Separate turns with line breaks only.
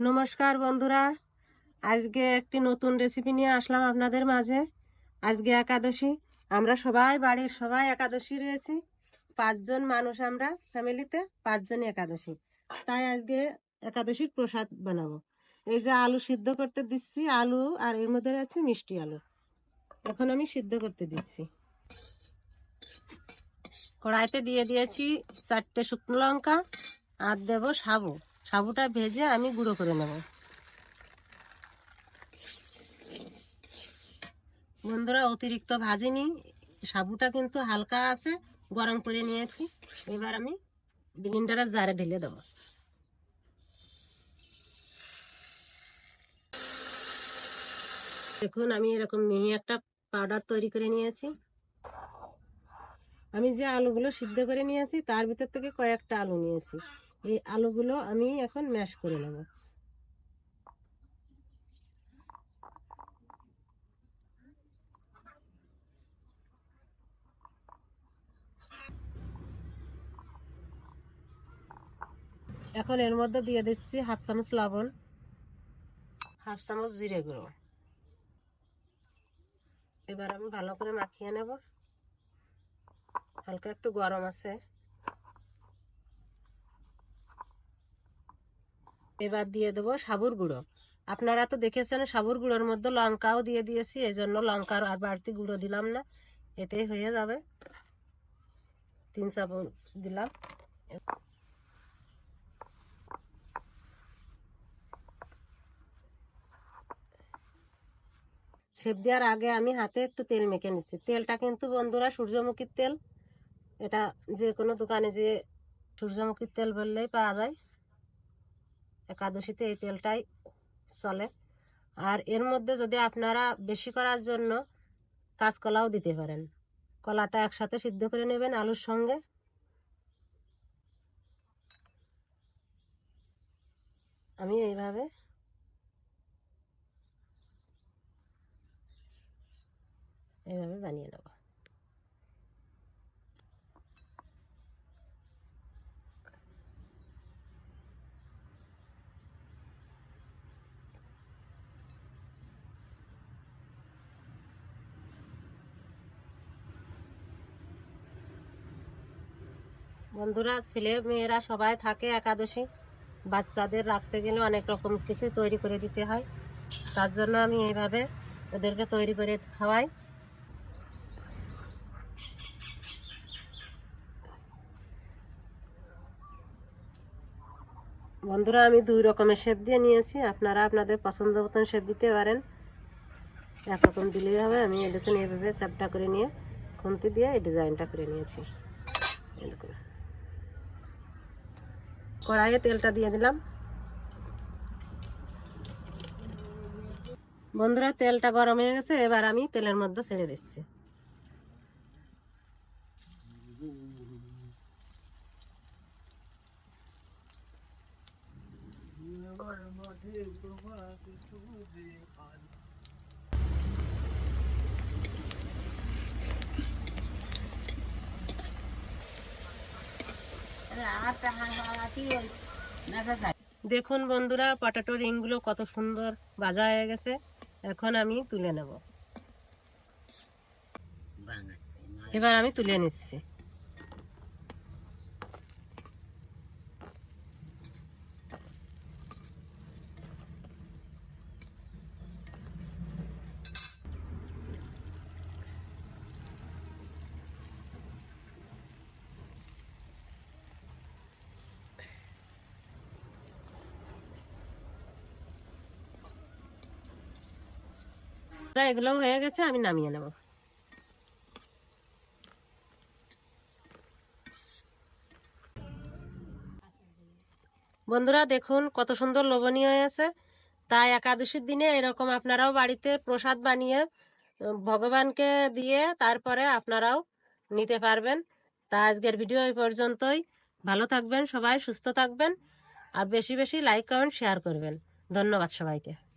নমস্কার বন্ধুরা। আজকে একটি নতুন রেসিপি নিয়ে আসলাম আপনাদের মাঝে। আজকে একাদশী। আমরা সবাই, বাড়ির সবাই একাদশী রয়েছি। পাঁচজন মানুষ আমরা ফ্যামিলিতে পাঁচজন একাদশী। তাই আজকে একাদশীর প্রসাদ বানাবো। এই যে আলু সিদ্ধ করতে দিচ্ছি, আলু আর এর মধ্যে আছে মিষ্টি আলু। এখন আমি সিদ্ধ করতে দিচ্ছি। কড়াইতে দিয়ে দিয়েছি চারটে শুকনো লঙ্কা, আর দেবো সাবু। সাবুটা ভেজে আমি গুঁড়ো করে নেব। বন্ধুরা, অতিরিক্ত ভাজিনি। সাবুটা কিন্তু হালকা আছে, গরম করে নিয়েছি। এবার আমি ব্লিন্ডারের জারে ঢেলে দেবো। দেখুন, আমি এরকম মিহি একটা পাউডার তৈরি করে নিয়েছি। আমি যে আলুগুলো সিদ্ধ করে নিয়েছি, তার ভিতর থেকে কয়েকটা আলু নিয়েছি। এই আলুগুলো আমি এখন ম্যাশ করে নেব। এখন এর মধ্যে দিয়ে দিচ্ছি হাফ চামচ লবণ, হাফ চামচ জিরে গুঁড়ো। এবার আমি ভালো করে মাখিয়ে নেব। হালকা একটু গরম আছে। এবার দিয়ে দেবো সাবুর গুঁড়ো। আপনারা তো দেখেছেন সাবুর গুঁড়োর মধ্যে লঙ্কাও দিয়ে দিয়েছি এই জন্য লঙ্কার আর বাড়তি গুঁড়ো দিলাম না, এটাই হয়ে যাবে। তিন চামচ দিলাম। সেপ দেওয়ার আগে আমি হাতে একটু তেল মেখে নিচ্ছি। তেলটা কিন্তু বন্ধুরা সূর্যমুখীর তেল, এটা যে কোনো দোকানে যে সূর্যমুখীর তেল বললেই পাওয়া যায়। একাদশীতে এই তেলটাই চলে। আর এর মধ্যে যদি আপনারা বেশি করার জন্য কাঁচকলাও দিতে পারেন। কলাটা একসাথে সিদ্ধ করে নেবেন আলুর সঙ্গে। আমি এইভাবে এইভাবে বানিয়ে নেব। বন্ধুরা, ছেলে মেয়েরা সবাই থাকে একাদশী। বাচ্চাদের রাখতে গেলে অনেক রকম কিছু তৈরি করে দিতে হয়। তার জন্য আমি এইভাবে ওদেরকে তৈরি করে খাওয়াই। বন্ধুরা, আমি দুই রকমের শেপ দিয়ে নিয়েছি। আপনারা আপনাদের পছন্দ মতন শেপ দিতে পারেন। একরকম দিলেই হবে। আমি দেখুন, এইভাবে চ্যাপটা করে নিয়ে খুন্তি দিয়ে এই ডিজাইনটা করে নিয়েছি। কড়াইয়ে তেলটা দিয়ে দিলাম। বন্ধুরা, তেলটা গরম হয়ে গেছে, এবার আমি তেলের মধ্যে ছেড়ে দিচ্ছি। দেখুন বন্ধুরা, পটাটো রিংগুলো কত সুন্দর বাজা হয়ে গেছে। এখন আমি তুলে নেব। এবার আমি তুলে নিচ্ছি। এগুলো হয়ে গেছে, আমি নামিয়ে নেব। বন্ধুরা, দেখুন কত সুন্দর লোভনীয় হয়েছে তাই একাদশীর দিনে এরকম আপনারাও বাড়িতে প্রসাদ বানিয়ে ভগবানকে দিয়ে তারপরে আপনারাও নিতে পারবেন। তা আজকের ভিডিও এই পর্যন্তই। ভালো থাকবেন সবাই, সুস্থ থাকবেন। আর বেশি বেশি লাইক, কমেন্ট, শেয়ার করবেন। ধন্যবাদ সবাইকে।